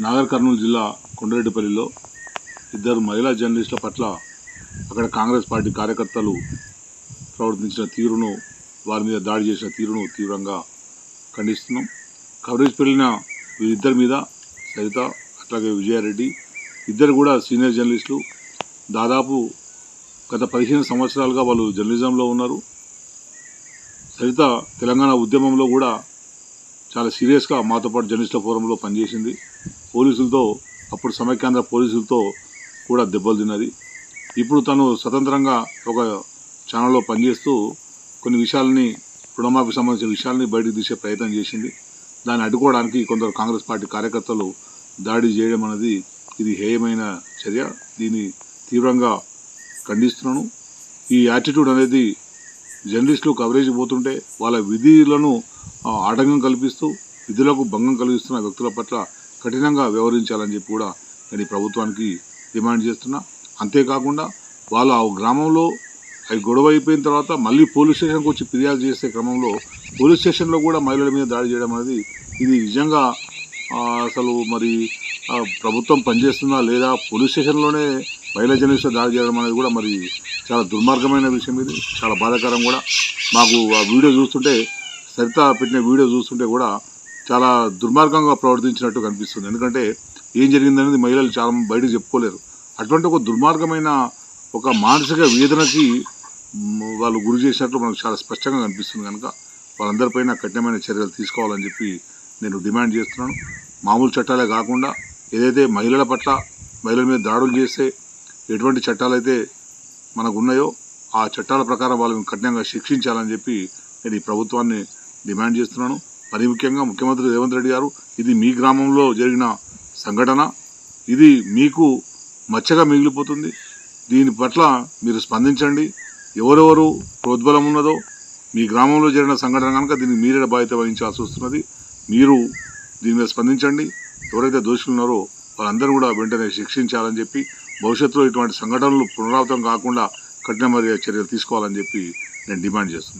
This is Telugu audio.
నాగర్ కర్నూలు జిల్లా కొండరెడ్డిపల్లిలో ఇద్దరు మహిళా జర్నలిస్టుల పట్ల అక్కడ కాంగ్రెస్ పార్టీ కార్యకర్తలు ప్రవర్తించిన తీరును వారి మీద దాడి చేసిన తీరును తీవ్రంగా ఖండిస్తున్నాం. కవరేజ్ పెరిగిన వీరిద్దరి మీద సరిత అట్లాగే విజయారెడ్డి ఇద్దరు కూడా సీనియర్ జర్నలిస్టులు. దాదాపు గత పదిహేను సంవత్సరాలుగా వాళ్ళు జర్నలిజంలో ఉన్నారు. సరిత తెలంగాణ ఉద్యమంలో కూడా చాలా సీరియస్గా మాతో పాటు జర్నలిస్టుల ఫోరంలో పనిచేసింది. పోలీసులతో అప్పుడు సమైక్యాంధ్ర పోలీసులతో కూడా దెబ్బలు తిన్నది. ఇప్పుడు తను స్వతంత్రంగా ఒక ఛానల్లో పనిచేస్తూ కొన్ని విషయాలని రుణమాఫీకి సంబంధించిన విషయాల్ని బయటకు తీసే ప్రయత్నం చేసింది. దాన్ని అడ్డుకోవడానికి కొందరు కాంగ్రెస్ పార్టీ కార్యకర్తలు దాడి చేయడం అనేది ఇది హేయమైన చర్య. దీన్ని తీవ్రంగా ఖండిస్తున్నాను. ఈ యాటిట్యూడ్ అనేది జర్నలిస్టులు కవరేజ్ పోతుంటే వాళ్ళ విధులను ఆటంకం కల్పిస్తూ విధులకు భంగం కలిగిస్తున్న వ్యక్తుల పట్ల కఠినంగా వ్యవహరించాలని చెప్పి కూడా నేను ప్రభుత్వానికి డిమాండ్ చేస్తున్నా. అంతేకాకుండా వాళ్ళు ఆ గ్రామంలో అవి గొడవ అయిపోయిన తర్వాత మళ్ళీ పోలీస్ స్టేషన్కి వచ్చి ఫిర్యాదు చేసే క్రమంలో పోలీస్ స్టేషన్లో కూడా మహిళల మీద దాడి చేయడం అనేది ఇది నిజంగా అసలు మరి ప్రభుత్వం పనిచేస్తుందా లేదా? పోలీస్ స్టేషన్లోనే మహిళా జర్నలిస్టు దాడి చేయడం అనేది కూడా మరి చాలా దుర్మార్గమైన విషయం ఇది. చాలా బాధాకరం కూడా. మాకు ఆ వీడియో చూస్తుంటే సరిత పెట్టిన వీడియో చూస్తుంటే కూడా చాలా దుర్మార్గంగా ప్రవర్తించినట్టు కనిపిస్తుంది. ఎందుకంటే ఏం జరిగిందనేది మహిళలు చాలా బయటకు చెప్పుకోలేరు. అటువంటి ఒక దుర్మార్గమైన ఒక మానసిక వేదనకి వాళ్ళు గురి చేసినట్లు మనకు చాలా స్పష్టంగా కనిపిస్తుంది కనుక వాళ్ళందరిపైన కఠినమైన చర్యలు తీసుకోవాలని చెప్పి నేను డిమాండ్ చేస్తున్నాను. మామూలు చట్టాలే కాకుండా ఏదైతే మహిళల పట్ల మహిళల మీద దాడులు చేస్తే ఎటువంటి చట్టాలు అయితే మనకు ఉన్నాయో ఆ చట్టాల ప్రకారం వాళ్ళని కఠినంగా శిక్షించాలని చెప్పి నేను ఈ ప్రభుత్వాన్ని డిమాండ్ చేస్తున్నాను. మరి ముఖ్యంగా ముఖ్యమంత్రి రేవంత్ రెడ్డి గారు ఇది మీ గ్రామంలో జరిగిన సంఘటన. ఇది మీకు మచ్చగా మిగిలిపోతుంది. దీని పట్ల మీరు స్పందించండి. ఎవరెవరు ప్రోద్బలం ఉన్నదో మీ గ్రామంలో జరిగిన సంఘటన కనుక దీనికి మీరే బాధ్యత వహించాల్సి వస్తున్నది. మీరు దీని మీద స్పందించండి. ఎవరైతే దోషులు ఉన్నారో వాళ్ళందరూ కూడా వెంటనే శిక్షించాలని చెప్పి భవిష్యత్తులో ఇటువంటి సంఘటనలు పునరావృతం కాకుండా కఠినమైన చర్యలు తీసుకోవాలని చెప్పి నేను డిమాండ్ చేస్తున్నాను.